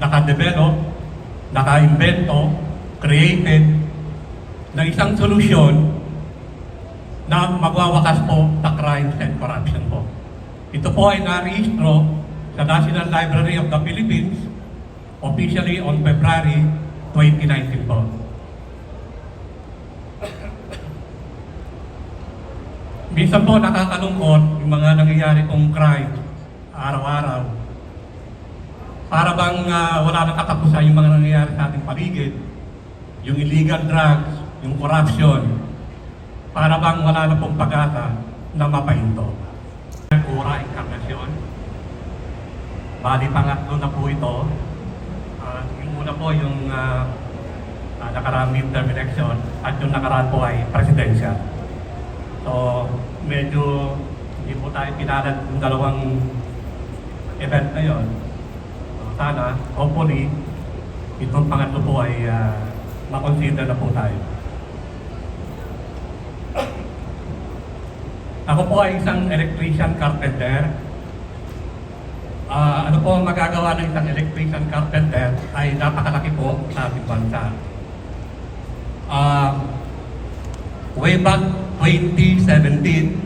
nakadevelop, naka-invento, created na isang solusyon na magwawakas po sa crimes and corruption po. Ito po ay narehistro sa National Library of the Philippines officially on February 2019 po. Minsan po nakakalungkot yung mga nangyayari pong crime araw-araw. Para bang ah, wala nang katapusan yung mga nangyayari sa ating paligid, yung illegal drugs, yung corruption, para bang wala na pong pag-asa na mapahinto. Pura inkarnasyon. Bali pangatlo na po ito. Ah, yung una po yung uh, nakaraang midterm election at yung nakaraan po ay presidential. So, medyo hindi po tayo pinalad yung dalawang event na yon. Sana, hopefully, itong pangatlo po ay uh, makonsider na po tayo. Ako po ay isang electrician carpenter. Ah, ano po ang magagawa ng isang electrician carpenter ay napakalaki po sa ating bansa. Ah, way back 2017,